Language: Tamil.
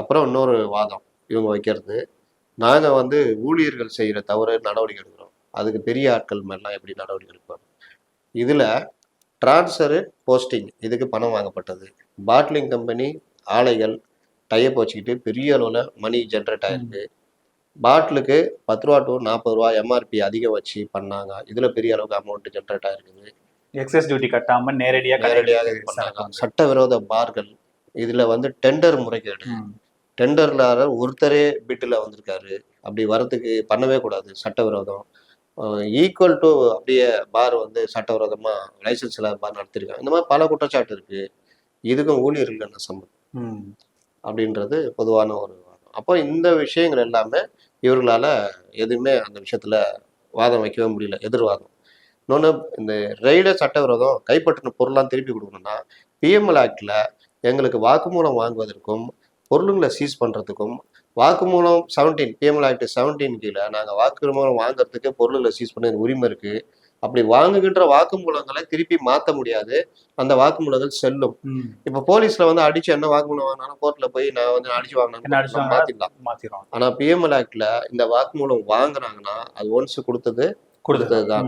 அப்புறம் இன்னொரு வாதம் இவங்க வைக்கிறது. நாங்கள் வந்து ஊழியர்கள் செய்கிற தவறு நடவடிக்கை எடுக்கிறோம். அதுக்கு பெரிய ஆட்கள் மேலாம் எப்படி நடவடிக்கை எடுப்பாங்க? இதில் ட்ரான்ஸ்ஃபரு போஸ்டிங் இதுக்கு பணம் வாங்கப்பட்டது. பாட்லிங் கம்பெனி ஆலைகள் டைப் வச்சுக்கிட்டு பெரிய அளவில் மணி ஜென்ரேட் ஆயிருக்கு. பாட்டிலுக்கு பத்து ரூபா டு நாற்பது ரூபா எம்ஆர்பி அதிகம் வச்சு பண்ணாங்க. இதில் பெரிய அளவுக்கு அமௌண்ட் ஜென்ரேட் ஆயிருக்குது. எக்ஸஸ் டியூட்டி கட்டாம நேரடியா நேரடியாக இது பண்ணாங்க. சட்டவிரோத பார்கள் இதில் வந்து டெண்டர் முறைகேடு. டெண்டர்ல ஒருத்தரே பிட்டில் வந்திருக்காரு. அப்படி வரதுக்கு பண்ணவே கூடாது சட்டவிரோதம். ஈக்குவல் டு அப்படியே பார் வந்து சட்டவிரோதமா லைசன்ஸ் இல்லாத பார் நடத்திருக்காங்க. இந்த மாதிரி பல குற்றச்சாட்டு இருக்கு. இதுக்கும் ஊழியர்கள் என்ன சம்பந்தம் அப்படின்றது பொதுவான ஒரு வாதம். அப்போ இந்த விஷயங்கள் எல்லாமே இவர்களால எதுவுமே அந்த விஷயத்துல வாதம் வைக்கவே முடியல எதிர்வாதம். இன்னொன்று இந்த ரெய்டர் சட்டவிரோதம் கைப்பற்றின பொருள்லாம் திருப்பி கொடுக்கணும்னா பிஎம்எல் ஆக்டில் எங்களுக்கு வாக்குமூலம் வாங்குவதற்கும் பொருளுங்களை சீஸ் பண்ணுறதுக்கும் வாக்குமூலம் செவன்டீன் பிஎம்எல் ஆக்ட் செவன்டீன் கீழே நாங்கள் வாக்குமூலம் வாங்குறதுக்கு பொருளுங்களை சீஸ் பண்ண உரிமை இருக்குது அப்படி வாங்குகின்ற வாக்குமூலங்களை திருப்பி மாற்ற முடியாது. அந்த வாக்குமூலங்கள் செல்லும். இப்போ போலீஸ்ல வந்து அடிச்சு என்ன வாக்குமூலம் வாங்கினாலும் கோர்ட்ல போய் நான் வந்து அடிச்சு என்ன அடிச்சு வாங்கினா வாங்கினா? மாத்திடலாம். ஆனா பிஎம்எல் ஆக்ட்ல இந்த வாக்குமூலம் வாங்குறாங்கன்னா அது ஒன்ஸ் கொடுத்தது கொடுத்தது. தான்